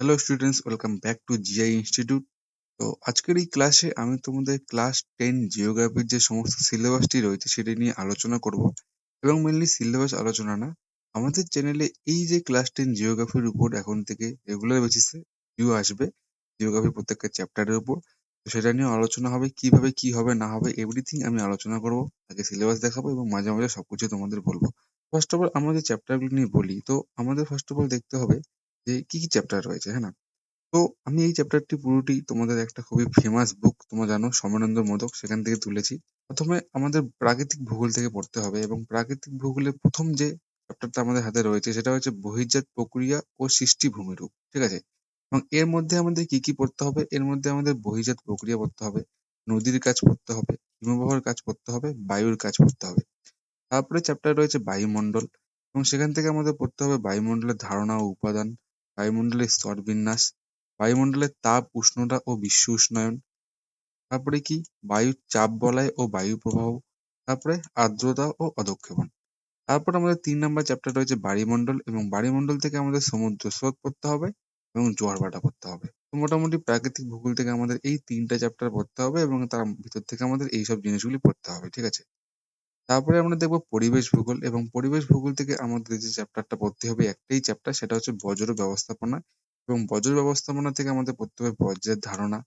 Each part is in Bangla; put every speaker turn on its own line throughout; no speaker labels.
Hello students welcome back to GI institute তো আজকের এই ক্লাসে আমি তোমাদের ক্লাস টেন জিওগ্রাফির যে সমস্ত সিলেবাসটি রয়েছে সেটি নিয়ে আলোচনা করব। এবং মেনলি সিলেবাস আলোচনা না, আমাদের চ্যানেলে এই যে ক্লাস টেন জিওগ্রাফির উপর এখন থেকে রেগুলার বেসিসে ভিডিও আসবে জিওগ্রাফির প্রত্যেকটা চ্যাপ্টারের উপর, তো সেটা নিয়ে আলোচনা হবে, কীভাবে কি হবে, না হবে এভরিথিং আমি আলোচনা করব, আগে সিলেবাস দেখাবো এবং মাঝে মাঝে সবকিছু তোমাদের বলব। ফার্স্ট অফ অল আমরা যে চ্যাপ্টারগুলো নিয়ে বলি, তো আমাদের ফার্স্ট অফ অল দেখতে হবে যে কি কি চ্যাপ্টার রয়েছে হ্যাঁ না? তো আমি এই চ্যাপ্টারটি পুরোটি তোমাদের একটা খুবই ফেমাস বুক তোমরা জানো সমানন্দ মোদক, সেখান থেকে তুলেছি। প্রথমে আমাদের প্রাকৃতিক ভূগোল থেকে পড়তে হবে এবং প্রাকৃতিক ভূগোলের প্রথম যে চ্যাপ্টারটা আমাদের হাতে রয়েছে, সেটা হচ্ছে বহির্জাত প্রক্রিয়া ও সৃষ্টি ভূমিরূপ ঠিক আছে? এবং এর মধ্যে আমাদের কি কি পড়তে হবে? এর মধ্যে আমাদের বহির্জাত প্রক্রিয়া পড়তে হবে, নদীর কাজ পড়তে হবে, হিমবাহের কাজ পড়তে হবে, বায়ুর কাজ পড়তে হবে। তারপরে চ্যাপ্টার রয়েছে বায়ুমণ্ডল এবং সেখান থেকে আমাদের পড়তে হবে বায়ুমণ্ডলের ধারণা ও উপাদান বায়ুমণ্ডলের স্তরবিন্যাস বায়ুমণ্ডলের তাপ উষ্ণতা ও বিশ্ব উষ্ণায়ন, তারপরে কি? বায়ুর চাপ বলয় ও বায়ু প্রবাহ, তারপরে আর্দ্রতা ও অধঃক্ষেপণ। তারপর আমাদের তিন নম্বর চ্যাপ্টার রয়েছে বায়ুমণ্ডল এবং বায়ুমণ্ডল থেকে আমাদের সমুদ্র স্রোত পড়তে হবে এবং জোয়ার ভাটা পড়তে হবে। তো মোটামুটি প্রাকৃতিক ভূগোল থেকে আমাদের এই তিনটা চ্যাপ্টার পড়তে হবে এবং তার ভিতর থেকে আমাদের এইসব জিনিসগুলি পড়তে হবে, ঠিক আছে? তারপরে আমরা দেখব পরিবেশ ভূগোল এবং পরিবেশ ভূগোল থেকে আমাদের যে চ্যাপ্টারটা পড়তে হবে একটাই চ্যাপ্টার সেটা হচ্ছে বজ্র ব্যবস্থাপনা এবং বজ্র ব্যবস্থাপনা থেকে আমাদের পড়তে হবে বজ্রের ধারণা,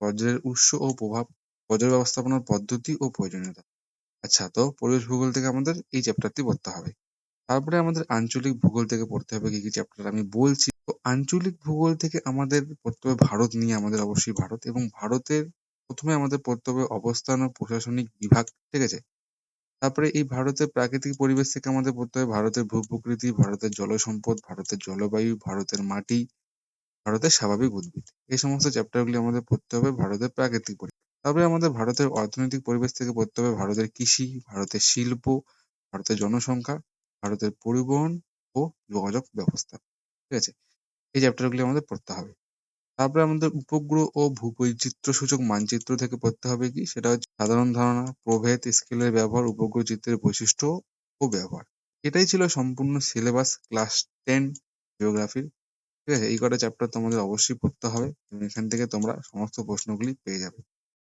বজ্রের উৎস ও প্রভাব, বজ্র ব্যবস্থাপনার পদ্ধতি ও প্রয়োজনীয়তা। আচ্ছা তো পরিবেশ ভূগোল থেকে আমাদের এই চ্যাপ্টারটি পড়তে হবে। তারপরে আমাদের আঞ্চলিক ভূগোল থেকে পড়তে হবে কি কি চ্যাপ্টার আমি বলছি। তো আঞ্চলিক ভূগোল থেকে আমাদের পড়তে হবে ভারত নিয়ে, আমাদের অবশ্যই ভারত এবং ভারতের প্রথমে আমাদের পড়তে হবে অবস্থান ও প্রশাসনিক বিভাগ, ঠিক আছে? তারপরে এই ভারতের প্রাকৃতিক পরিবেশ থেকে আমাদের পড়তে হবে ভারতের ভূ-প্রকৃতি, ভারতের জলসম্পদ, ভারতের জলবায়ু, ভারতের মাটি, ভারতের স্বাভাবিক উদ্ভিদ। এই সমস্ত চ্যাপ্টারগুলি আমাদের পড়তে হবে ভারতের প্রাকৃতিক পরিবেশ। তারপরে আমাদের ভারতের অর্থনৈতিক পরিবেশ থেকে পড়তে হবে ভারতের কৃষি, ভারতের শিল্প, ভারতের জনসংখ্যা, ভারতের পরিবহন ও যোগাযোগ ব্যবস্থা। ঠিক আছে? এই চ্যাপ্টারগুলি আমাদের পড়তে হবে। তারপরে আমাদের উপগ্রহ ও ভূবৈচিত্র সূচক মানচিত্র থেকে পড়তে হবে কি? সেটা হচ্ছে সাধারণ ধারণা, প্রভেদ স্কেলের ব্যবহার, উপগ্রহ চিত্রের বৈশিষ্ট্য ও ব্যবহার। এটাই ছিল সম্পূর্ণ সিলেবাস ক্লাস টেন জিওগ্রাফির ঠিক আছে? এই কটা চ্যাপ্টার তোমাদের অবশ্যই পড়তে হবে। এবং এখান থেকে তোমরা সমস্ত প্রশ্নগুলি পেয়ে যাবে।